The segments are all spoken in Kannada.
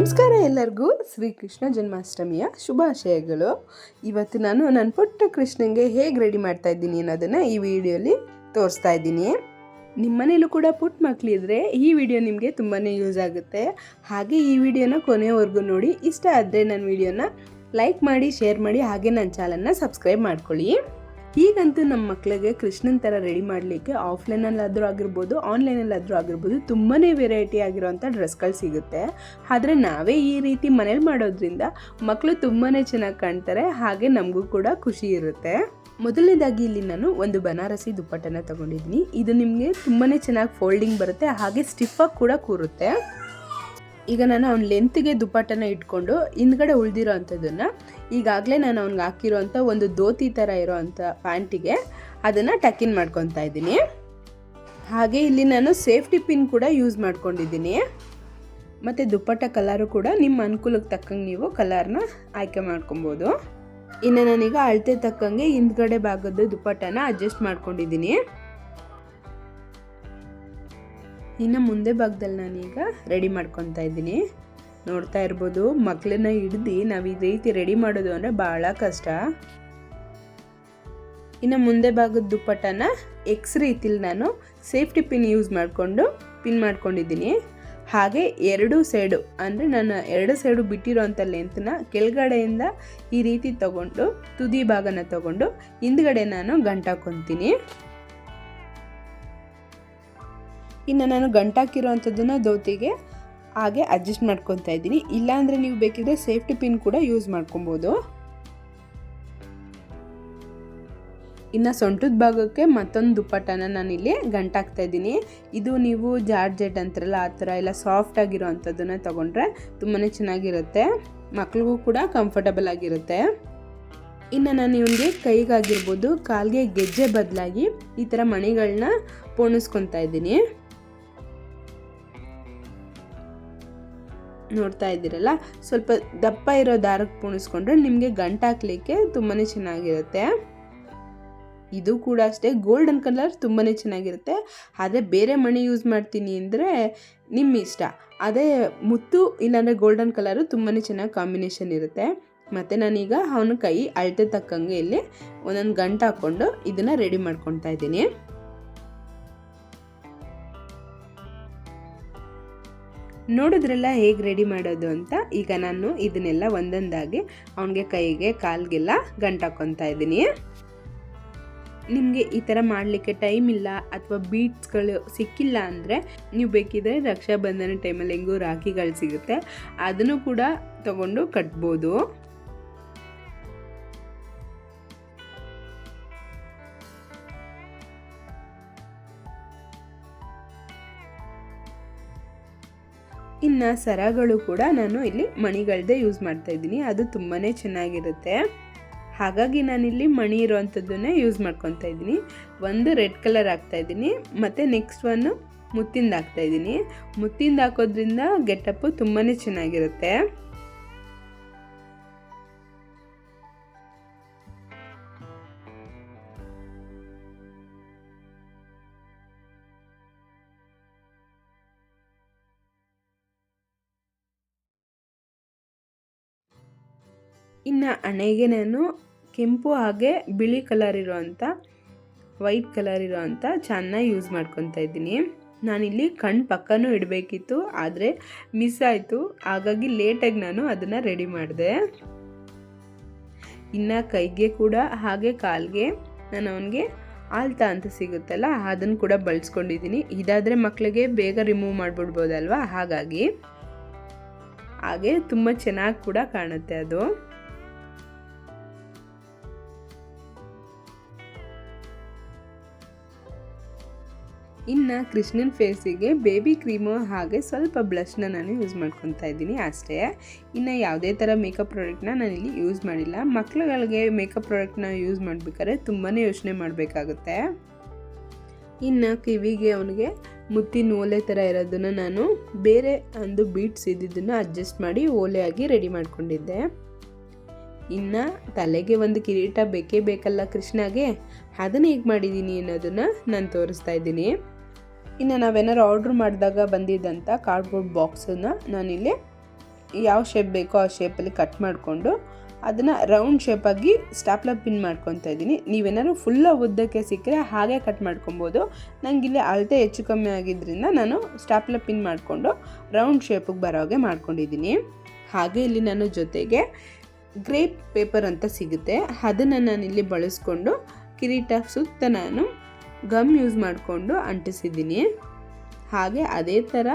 ನಮಸ್ಕಾರ ಎಲ್ಲರಿಗೂ ಶ್ರೀಕೃಷ್ಣ ಜನ್ಮಾಷ್ಟಮಿಯ ಶುಭಾಶಯಗಳು. ಇವತ್ತು ನಾನು ನನ್ನ ಪುಟ್ಟ ಕೃಷ್ಣನಿಗೆ ಹೇಗೆ ರೆಡಿ ಮಾಡ್ತಾ ಇದ್ದೀನಿ ಅನ್ನೋದನ್ನು ಈ ವಿಡಿಯೋಲಿ ತೋರಿಸ್ತಾ ಇದ್ದೀನಿ. ನಿಮ್ಮ ಮನೇಲೂ ಕೂಡ ಪುಟ್ಟ ಮಕ್ಕಳಿದ್ರೆ ಈ ವಿಡಿಯೋ ನಿಮಗೆ ತುಂಬಾ ಯೂಸ್ ಆಗುತ್ತೆ. ಹಾಗೆ ಈ ವಿಡಿಯೋನ ಕೊನೆವರೆಗೂ ನೋಡಿ. ಇಷ್ಟ ಆದರೆ ನನ್ನ ವಿಡಿಯೋನ ಲೈಕ್ ಮಾಡಿ, ಶೇರ್ ಮಾಡಿ, ಹಾಗೆ ನನ್ನ ಚಾನಲ್ನ ಸಬ್ಸ್ಕ್ರೈಬ್ ಮಾಡ್ಕೊಳ್ಳಿ. ಈಗಂತೂ ನಮ್ಮ ಮಕ್ಕಳಿಗೆ ಕೃಷ್ಣನ ಥರ ರೆಡಿ ಮಾಡಲಿಕ್ಕೆ ಆಫ್ಲೈನಲ್ಲಾದರೂ ಆಗಿರ್ಬೋದು ಆನ್ಲೈನಲ್ಲಾದರೂ ಆಗಿರ್ಬೋದು ತುಂಬಾ ವೆರೈಟಿ ಆಗಿರೋವಂಥ ಡ್ರೆಸ್ಗಳು ಸಿಗುತ್ತೆ. ಆದರೆ ನಾವೇ ಈ ರೀತಿ ಮನೇಲಿ ಮಾಡೋದ್ರಿಂದ ಮಕ್ಕಳು ತುಂಬಾ ಚೆನ್ನಾಗಿ ಕಾಣ್ತಾರೆ, ಹಾಗೆ ನಮಗೂ ಕೂಡ ಖುಷಿ ಇರುತ್ತೆ. ಮೊದಲನೇದಾಗಿ ಇಲ್ಲಿ ನಾನು ಒಂದು ಬನಾರಸಿ ದುಪ್ಪಟ್ಟನ ತಗೊಂಡಿದ್ದೀನಿ. ಇದು ನಿಮಗೆ ತುಂಬಾ ಚೆನ್ನಾಗಿ ಫೋಲ್ಡಿಂಗ್ ಬರುತ್ತೆ, ಹಾಗೆ ಸ್ಟಿಫಾಗಿ ಕೂಡ ಕೂರುತ್ತೆ. ಈಗ ನಾನು ಅವ್ನ ಲೆಂತ್ಗೆ ದುಪ್ಪಟ್ಟನ ಇಟ್ಕೊಂಡು ಹಿಂದ್ಗಡೆ ಉಳಿದಿರೋ ಅಂಥದ್ದನ್ನು ಈಗಾಗಲೇ ನಾನು ಅವ್ನಿಗೆ ಹಾಕಿರೋಂಥ ಒಂದು ಧೋತಿ ಥರ ಇರೋ ಅಂಥ ಪ್ಯಾಂಟಿಗೆ ಅದನ್ನು ಟಕ್ಕಿನ್ ಮಾಡ್ಕೊತಾ ಇದ್ದೀನಿ. ಹಾಗೆ ಇಲ್ಲಿ ನಾನು ಸೇಫ್ಟಿ ಪಿನ್ ಕೂಡ ಯೂಸ್ ಮಾಡ್ಕೊಂಡಿದ್ದೀನಿ. ಮತ್ತು ದುಪ್ಪಟ್ಟ ಕಲರು ಕೂಡ ನಿಮ್ಮ ಅನುಕೂಲಕ್ಕೆ ತಕ್ಕಂಗೆ ನೀವು ಕಲರ್ನ ಆಯ್ಕೆ ಮಾಡ್ಕೊಬೋದು. ಇನ್ನು ನಾನೀಗ ಅಳತೆ ತಕ್ಕಂಗೆ ಹಿಂದ್ಗಡೆ ಭಾಗದ ದುಪ್ಪಟ್ಟನ ಅಡ್ಜಸ್ಟ್ ಮಾಡ್ಕೊಂಡಿದ್ದೀನಿ. ಇನ್ನು ಮುಂದೆ ಭಾಗದಲ್ಲಿ ನಾನೀಗ ರೆಡಿ ಮಾಡ್ಕೊತಾ ಇದ್ದೀನಿ. ನೋಡ್ತಾ ಇರ್ಬೋದು ಮಕ್ಕಳನ್ನ ಹಿಡ್ದು ನಾವು ಈ ರೀತಿ ರೆಡಿ ಮಾಡೋದು ಅಂದರೆ ಭಾಳ ಕಷ್ಟ. ಇನ್ನು ಮುಂದೆ ಭಾಗದ ದುಪ್ಪಟ್ಟನ ಎಕ್ಸ್ ರೀತಿಲಿ ನಾನು ಸೇಫ್ಟಿ ಪಿನ್ ಯೂಸ್ ಮಾಡಿಕೊಂಡು ಪಿನ್ ಮಾಡ್ಕೊಂಡಿದ್ದೀನಿ. ಹಾಗೆ ಎರಡು ಸೈಡು ಅಂದರೆ ನಾನು ಎರಡು ಸೈಡು ಬಿಟ್ಟಿರೋಂಥ ಲೆಂತ್ನ ಕೆಳಗಡೆಯಿಂದ ಈ ರೀತಿ ತಗೊಂಡು ತುದಿ ಭಾಗನ ತಗೊಂಡು ಹಿಂದ್ಗಡೆ ನಾನು ಗಂಟಾಕೊತೀನಿ. ಇನ್ನು ನಾನು ಗಂಟಾಕಿರೋ ಅಂಥದ್ದನ್ನು ದೋತಿಗೆ ಹಾಗೆ ಅಡ್ಜಸ್ಟ್ ಮಾಡ್ಕೊತಾ ಇದ್ದೀನಿ. ಇಲ್ಲಾಂದರೆ ನೀವು ಬೇಕಿದ್ರೆ ಸೇಫ್ಟಿ ಪಿನ್ ಕೂಡ ಯೂಸ್ ಮಾಡ್ಕೊಬೋದು. ಇನ್ನು ಸೊಂಟದ ಭಾಗಕ್ಕೆ ಮತ್ತೊಂದು ದುಪ್ಪಟ್ಟನ ನಾನಿಲ್ಲಿ ಗಂಟಾಕ್ತಾ ಇದ್ದೀನಿ. ಇದು ನೀವು ಜಾರ್ಜೆಟ್ ಅಂತಾರಲ್ಲ, ಆ ಥರ ಎಲ್ಲ ಸಾಫ್ಟ್ ಆಗಿರೋ ಅಂಥದ್ದನ್ನು ತೊಗೊಂಡ್ರೆ ತುಂಬಾ ಚೆನ್ನಾಗಿರುತ್ತೆ. ಮಕ್ಳಿಗೂ ಕೂಡ ಕಂಫರ್ಟಬಲ್ ಆಗಿರುತ್ತೆ. ಇನ್ನು ನಾನು ಇವನಿಗೆ ಕೈಗಾಗಿರ್ಬೋದು, ಕಾಲಿಗೆ ಗೆಜ್ಜೆ ಬದಲಾಗಿ ಈ ಥರ ಮಣಿಗಳನ್ನ ಪೋಣಿಸ್ಕೊತಾ ಇದ್ದೀನಿ. ನೋಡ್ತಾ ಇದ್ದೀರಲ್ಲ? ಸ್ವಲ್ಪ ದಪ್ಪ ಇರೋ ದಾರಕ್ಕೆ ಪುಣಿಸ್ಕೊಂಡ್ರೆ ನಿಮಗೆ ಗಂಟಾಕ್ಲಿಕ್ಕೆ ತುಂಬಾ ಚೆನ್ನಾಗಿರುತ್ತೆ. ಇದು ಕೂಡ ಅಷ್ಟೇ, ಗೋಲ್ಡನ್ ಕಲರ್ ತುಂಬಾ ಚೆನ್ನಾಗಿರುತ್ತೆ. ಆದರೆ ಬೇರೆ ಮಣಿ ಯೂಸ್ ಮಾಡ್ತೀನಿ ಅಂದರೆ ನಿಮ್ಮ ಇಷ್ಟ. ಅದೇ ಮುತ್ತು ಇಲ್ಲಾಂದರೆ ಗೋಲ್ಡನ್ ಕಲರು ತುಂಬಾ ಚೆನ್ನಾಗಿ ಕಾಂಬಿನೇಷನ್ ಇರುತ್ತೆ. ಮತ್ತು ನಾನೀಗ ಅವನ ಕೈ ಅಳತೆ ತಕ್ಕಂಗೆ ಇಲ್ಲಿ ಒಂದೊಂದು ಗಂಟು ಹಾಕ್ಕೊಂಡು ಇದನ್ನು ರೆಡಿ ಮಾಡ್ಕೊತಾ ಇದ್ದೀನಿ. ನೋಡಿದ್ರಲ್ಲ ಹೇಗೆ ರೆಡಿ ಮಾಡೋದು ಅಂತ ಈಗ ನಾನು ಇದನ್ನೆಲ್ಲ ಒಂದೊಂದಾಗಿ ಅವನಿಗೆ ಕೈಗೆ, ಕಾಲ್ಗೆಲ್ಲ ಗಂಟಾಕೊತಾ ಇದ್ದೀನಿ. ನಿಮಗೆ ಈ ಥರ ಮಾಡಲಿಕ್ಕೆ ಟೈಮ್ ಇಲ್ಲ ಅಥವಾ ಬೀಟ್ಸ್ಗಳು ಸಿಕ್ಕಿಲ್ಲ ಅಂದರೆ ನೀವು ಬೇಕಿದ್ರೆ ರಕ್ಷಾಬಂಧನ ಟೈಮಲ್ಲಿ ಹೆಂಗೂ ರಾಖಿಗಳು ಸಿಗುತ್ತೆ. ಅದನ್ನು ಕೂಡ ತಗೊಂಡು ಕಟ್ಬೋದು. ಇನ್ನು ಸರಗಳು ಕೂಡ ನಾನು ಇಲ್ಲಿ ಮಣಿಗಳದೇ ಯೂಸ್ ಮಾಡ್ತಾ ಇದ್ದೀನಿ. ಅದು ತುಂಬಾ ಚೆನ್ನಾಗಿರುತ್ತೆ. ಹಾಗಾಗಿ ನಾನಿಲ್ಲಿ ಮಣಿ ಇರೋವಂಥದ್ದನ್ನೇ ಯೂಸ್ ಮಾಡ್ಕೊತಾ ಇದ್ದೀನಿ. ಒಂದು ರೆಡ್ ಕಲರ್ ಹಾಕ್ತಾ ಇದ್ದೀನಿ. ಮತ್ತು ನೆಕ್ಸ್ಟ್ ಒಂದು ಮುತ್ತಿಂದ ಹಾಕ್ತಾ ಇದ್ದೀನಿ. ಮುತ್ತಿಂದ ಹಾಕೋದ್ರಿಂದ ಗೆಟಪ್ಪು ತುಂಬಾ ಚೆನ್ನಾಗಿರುತ್ತೆ. ಇನ್ನು ಹಣೆಗೆ ನಾನು ಕೆಂಪು ಹಾಗೆ ಬಿಳಿ ಕಲರ್ ಇರೋವಂಥ ವೈಟ್ ಕಲರ್ ಇರೋವಂಥ ಚೆನ್ನಾಗಿ ಯೂಸ್ ಮಾಡ್ಕೊತಾ ಇದ್ದೀನಿ. ನಾನಿಲ್ಲಿ ಕಣ್ಣು ಪಕ್ಕನೂ ಇಡಬೇಕಿತ್ತು, ಆದರೆ ಮಿಸ್ ಆಯಿತು. ಹಾಗಾಗಿ ಲೇಟಾಗಿ ನಾನು ಅದನ್ನು ರೆಡಿ ಮಾಡಿದೆ. ಇನ್ನು ಕೈಗೆ ಕೂಡ, ಹಾಗೆ ಕಾಲಿಗೆ ನಾನು ಅವನಿಗೆ ಆಲ್ತಾ ಅಂತ ಸಿಗುತ್ತಲ್ಲ ಅದನ್ನು ಕೂಡ ಬಳಸ್ಕೊಂಡಿದ್ದೀನಿ. ಇದಾದರೆ ಮಕ್ಕಳಿಗೆ ಬೇಗ ರಿಮೂವ್ ಮಾಡಿಬಿಡ್ಬೋದಲ್ವ? ಹಾಗಾಗಿ. ಹಾಗೆ ತುಂಬ ಚೆನ್ನಾಗಿ ಕೂಡ ಕಾಣುತ್ತೆ ಅದು. ಇನ್ನು ಕೃಷ್ಣನ ಫೇಸಿಗೆ ಬೇಬಿ ಕ್ರೀಮು ಹಾಗೆ ಸ್ವಲ್ಪ ಬ್ಲಷ್ನ ನಾನು ಯೂಸ್ ಮಾಡ್ಕೊತಾ ಇದ್ದೀನಿ ಅಷ್ಟೇ. ಇನ್ನು ಯಾವುದೇ ಥರ ಮೇಕಪ್ ಪ್ರಾಡಕ್ಟ್ನ ಇಲ್ಲಿ ಯೂಸ್ ಮಾಡಿಲ್ಲ. ಮಕ್ಳುಗಳಿಗೆ ಮೇಕಪ್ ಪ್ರಾಡಕ್ಟ್ನ ಯೂಸ್ ಮಾಡಬೇಕಾದ್ರೆ ತುಂಬಾ ಯೋಚನೆ ಮಾಡಬೇಕಾಗುತ್ತೆ. ಇನ್ನು ಕಿವಿಗೆ ಅವನಿಗೆ ಮುತ್ತಿನ ಓಲೆ ಥರ ಇರೋದನ್ನು ನಾನು ಬೇರೆ ಒಂದು ಬೀಟ್ಸ್ ಇದ್ದಿದ್ದನ್ನು ಅಡ್ಜಸ್ಟ್ ಮಾಡಿ ಓಲೆಯಾಗಿ ರೆಡಿ ಮಾಡಿಕೊಂಡಿದ್ದೆ. ಇನ್ನು ತಲೆಗೆ ಒಂದು ಕಿರೀಟ ಬೇಕೇ ಬೇಕಲ್ಲ ಕೃಷ್ಣಗೆ? ಅದನ್ನು ಹೇಗೆ ಮಾಡಿದ್ದೀನಿ ಅನ್ನೋದನ್ನು ನಾನು ತೋರಿಸ್ತಾ ಇದ್ದೀನಿ. ಇನ್ನು ನಾವೇನಾರು ಆರ್ಡ್ರ್ ಮಾಡಿದಾಗ ಬಂದಿದ್ದಂಥ ಕಾರ್ಡ್ಬೋರ್ಡ್ ಬಾಕ್ಸನ್ನು ನಾನಿಲ್ಲಿ ಯಾವ ಶೇಪ್ ಬೇಕೋ ಆ ಶೇಪಲ್ಲಿ ಕಟ್ ಮಾಡಿಕೊಂಡು ಅದನ್ನು ರೌಂಡ್ ಶೇಪಾಗಿ ಸ್ಟಾಪ್ಲರ್ ಪಿನ್ ಮಾಡ್ಕೊತಾ ಇದ್ದೀನಿ. ನೀವೇನಾದ್ರು ಫುಲ್ಲ ಉದ್ದಕ್ಕೆ ಸಿಕ್ಕರೆ ಹಾಗೆ ಕಟ್ ಮಾಡ್ಕೊಬೋದು. ನನಗಿಲ್ಲಿ ಅಳತೆ ಹೆಚ್ಚು ಕಮ್ಮಿ ಆಗಿದ್ದರಿಂದ ನಾನು ಸ್ಟಾಪ್ಲರ್ ಪಿನ್ ಮಾಡಿಕೊಂಡು ರೌಂಡ್ ಶೇಪಿಗೆ ಬರೋ ಹಾಗೆ ಮಾಡ್ಕೊಂಡಿದ್ದೀನಿ. ಹಾಗೆ ಇಲ್ಲಿ ನಾನು ಜೊತೆಗೆ ಗ್ರೇಪ್ ಪೇಪರ್ ಅಂತ ಸಿಗುತ್ತೆ. ಅದನ್ನು ನಾನು ಇಲ್ಲಿ ಬಳಸ್ಕೊಂಡು ಕಿರೀಟ ಸುತ್ತ ನಾನು ಗಮ್ ಯೂಸ್ ಮಾಡಿಕೊಂಡು ಅಂಟಿಸಿದ್ದೀನಿ. ಹಾಗೆ ಅದೇ ಥರ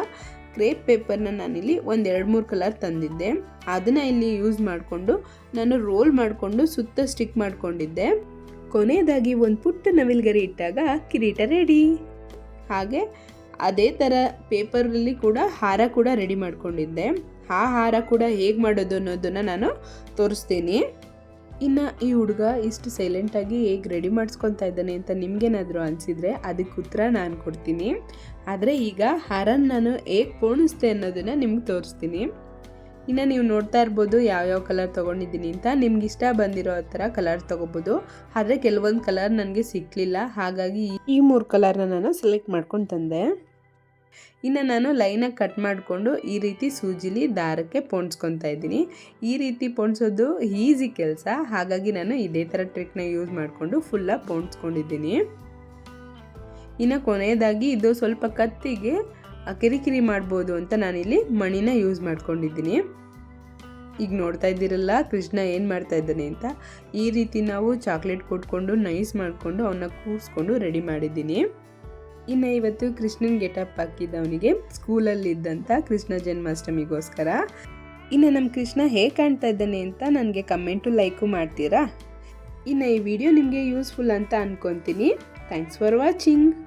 ಕ್ರೇಪ್ ಪೇಪರ್ನ ನಾನಿಲ್ಲಿ ಒಂದು ಎರಡು ಮೂರು ಕಲರ್ ತಂದಿದ್ದೆ. ಅದನ್ನು ಇಲ್ಲಿ ಯೂಸ್ ಮಾಡಿಕೊಂಡು ನಾನು ರೋಲ್ ಮಾಡಿಕೊಂಡು ಸುತ್ತ ಸ್ಟಿಕ್ ಮಾಡಿಕೊಂಡಿದ್ದೆ. ಕೊನೆಯದಾಗಿ ಒಂದು ಪುಟ್ಟ ನವಿಲ್ಗರಿ ಇಟ್ಟಾಗ ಕಿರೀಟ ರೆಡಿ ಹಾಗೆ ಅದೇ ಥರ ಪೇಪರಲ್ಲಿ ಕೂಡ ಹಾರ ಕೂಡ ರೆಡಿ ಮಾಡಿಕೊಂಡಿದ್ದೆ. ಆ ಹಾರ ಕೂಡ ಹೇಗೆ ಮಾಡೋದು ಅನ್ನೋದನ್ನು ನಾನು ತೋರಿಸ್ತೀನಿ. ಇನ್ನು ಈ ಹುಡುಗ ಇಷ್ಟು ಸೈಲೆಂಟಾಗಿ ಹೇಗೆ ರೆಡಿ ಮಾಡಿಸ್ಕೊತಾ ಇದ್ದಾನೆ ಅಂತ ನಿಮಗೇನಾದರೂ ಅನಿಸಿದರೆ ಅದಕ್ಕೆ ಉತ್ತರ ನಾನು ಕೊಡ್ತೀನಿ. ಆದರೆ ಈಗ ಹಾರನ್ ನಾನು ಹೇಗೆ ಪೋಣಿಸ್ದೆ ಅನ್ನೋದನ್ನು ನಿಮ್ಗೆ ತೋರಿಸ್ತೀನಿ. ಇನ್ನು ನೀವು ನೋಡ್ತಾ ಇರ್ಬೋದು ಯಾವ್ಯಾವ ಕಲರ್ ತೊಗೊಂಡಿದ್ದೀನಿ ಅಂತ. ನಿಮ್ಗೆ ಇಷ್ಟ ಬಂದಿರೋ ಥರ ಕಲರ್ ತೊಗೋಬೋದು. ಆದರೆ ಕೆಲವೊಂದು ಕಲರ್ ನನಗೆ ಸಿಕ್ಕಲಿಲ್ಲ ಹಾಗಾಗಿ ಈ ಮೂರು ಕಲರ್ನ ನಾನು ಸೆಲೆಕ್ಟ್ ಮಾಡ್ಕೊಂಡು ತಂದೆ. ಇನ್ನು ನಾನು ಲೈನಾಗಿ ಕಟ್ ಮಾಡಿಕೊಂಡು ಈ ರೀತಿ ಸೂಜಿಲಿ ದಾರಕ್ಕೆ ಪೋಣಿಸ್ಕೊತಾ ಇದ್ದೀನಿ. ಈ ರೀತಿ ಪೋಣಿಸೋದು ಈಸಿ ಕೆಲಸ. ಹಾಗಾಗಿ ನಾನು ಇದೇ ಥರ ಟ್ರಿಕ್ನ ಯೂಸ್ ಮಾಡಿಕೊಂಡು ಫುಲ್ಲಾಗಿ ಪೋಣಿಸ್ಕೊಂಡಿದ್ದೀನಿ. ಇನ್ನು ಕೊನೆಯದಾಗಿ ಇದು ಸ್ವಲ್ಪ ಕತ್ತಿಗೆ ಕಿರಿಕಿರಿ ಮಾಡ್ಬೋದು ಅಂತ ನಾನಿಲ್ಲಿ ಮಣಿನ ಯೂಸ್ ಮಾಡ್ಕೊಂಡಿದ್ದೀನಿ. ಈಗ ನೋಡ್ತಾ ಇದ್ದೀರಲ್ಲ ಕೃಷ್ಣ ಏನು ಮಾಡ್ತಾ ಇದ್ದಾನೆ ಅಂತ. ಈ ರೀತಿ ನಾವು ಚಾಕ್ಲೇಟ್ ಕೊಟ್ಕೊಂಡು ನೈಸ್ ಮಾಡಿಕೊಂಡು ಅವನ್ನ ಕೂರಿಸ್ಕೊಂಡು ರೆಡಿ ಮಾಡಿದ್ದೀನಿ. ಇನ್ನು ಇವತ್ತು ಕೃಷ್ಣನ್ ಗೆಟಪ್ ಹಾಕಿದ್ದವನಿಗೆ ಸ್ಕೂಲಲ್ಲಿದ್ದಂಥ ಕೃಷ್ಣ ಜನ್ಮಾಷ್ಟಮಿಗೋಸ್ಕರ. ಇನ್ನು ನಮ್ಮ ಕೃಷ್ಣ ಹೇಗೆ ಕಾಣ್ತಾ ಇದ್ದಾನೆ ಅಂತ ನನಗೆ ಕಮೆಂಟು, ಲೈಕು ಮಾಡ್ತೀರಾ? ಇನ್ನು ಈ ವಿಡಿಯೋ ನಿಮಗೆ ಯೂಸ್ಫುಲ್ ಅಂತ ಅನ್ಕೊತೀನಿ. Thanks for watching